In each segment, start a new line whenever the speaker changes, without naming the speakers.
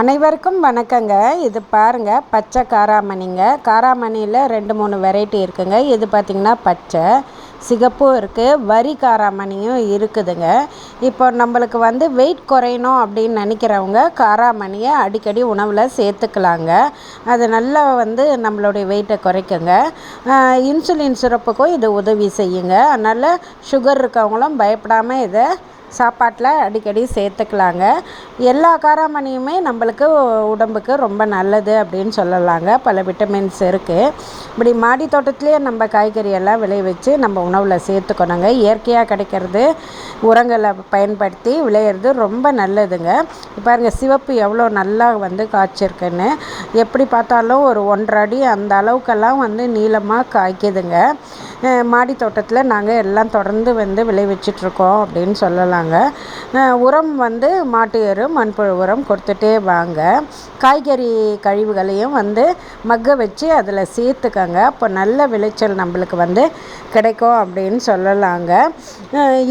அனைவருக்கும் வணக்கங்க. இது பாருங்கள் பச்சை காராமணிங்க. காராமணியில் ரெண்டு மூணு வெரைட்டி இருக்குங்க. இது பார்த்திங்கன்னா பச்சை சிகப்பும் இருக்குது வரி காராமணியும் இருக்குதுங்க. இப்போ நம்மளுக்கு வந்து வெயிட் குறையணும் அப்படின்னு நினைக்கிறவங்க காராமணியை அடிக்கடி உணவில் சேர்த்துக்கலாங்க. அது நல்லா வந்து நம்மளுடைய வெயிட்டை குறைக்குங்க. இன்சுலின் சுரப்புக்கும் இது உதவி செய்யுங்க. அதனால் சுகர் இருக்கவங்களும் பயப்படாமல் இதை சாப்பாட்டில் அடிக்கடி சேர்த்துக்கலாங்க. எல்லா காராமணியுமே நம்மளுக்கு உடம்புக்கு ரொம்ப நல்லது அப்படின்னு சொல்லலாங்க. பல விட்டமின்ஸ் இருக்குது இப்படி மாடி தோட்டத்துலேயே நம்ம காய்கறி எல்லாம் விளைவிச்சு நம்ம உணவில் சேர்த்துக்கணுங்க. இயற்கையாக கிடைக்கிறது உரங்களை பயன்படுத்தி விளையிறது ரொம்ப நல்லதுங்க. பாருங்கள் சிவப்பு எவ்வளோ நல்லா வந்து காய்ச்சிருக்குன்னு. எப்படி பார்த்தாலும் ஒரு ஒன்றரை அடி அந்த அளவுக்கெல்லாம் வந்து நீளமாக காய்க்குதுங்க. மாடி தோட்டத்தில் நாங்கள் எல்லாம் தொடர்ந்து வந்து விளைவிச்சிட்ருக்கோம் அப்படின்னு சொல்லலாங்க. உரம் வந்து மாட்டு எரு மண்புழு உரம் கொடுத்துட்டே வாங்க. காய்கறி கழிவுகளையும் வந்து மக்க வச்சு அதில் சேர்த்துக்கங்க. அப்போ நல்ல விளைச்சல் நம்மளுக்கு வந்து கிடைக்கும் அப்படின்னு சொல்லலாங்க.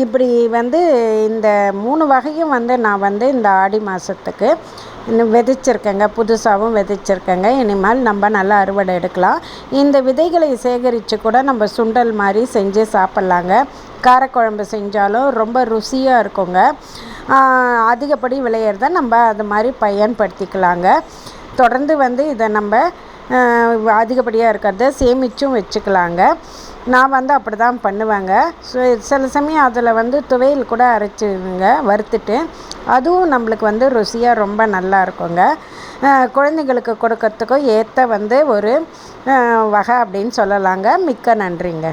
இப்படி வந்து இந்த மூணு வகையும் வந்து நான் வந்து இந்த ஆடி மாதத்துக்கு இன்னும் விதைச்சிருக்கேங்க புதுசாகவும் விதைச்சிருக்கேங்க. இனிமேல் நம்ம நல்லா அறுவடை எடுக்கலாம். இந்த விதைகளை சேகரித்து கூட நம்ம சுண்டல் மாதிரி செஞ்சு சாப்பிட்லாங்க. காரக்குழம்பு செஞ்சாலும் ரொம்ப ருசியாக இருக்குங்க. அதிகப்படி விளையிறத நம்ம அது மாதிரி பயன்படுத்திக்கலாங்க. தொடர்ந்து வந்து இதை நம்ம அதிகப்படியாக இருக்கிறத சேமித்தும் வச்சுக்கலாங்க. நான் வந்து அப்படி தான் பண்ணுவேங்க. ஸோ சில சமயம் அதில் வந்து துவையல் கூட அரைச்சிங்க வறுத்துட்டு. அதுவும் நம்மளுக்கு வந்து ருசியாக ரொம்ப நல்லா இருக்குங்க. குழந்தைங்களுக்கு கொடுக்கறதுக்கும் ஏற்ற வந்து ஒரு வகை அப்படின்னு சொல்லலாங்க. மிக்க நன்றிங்க.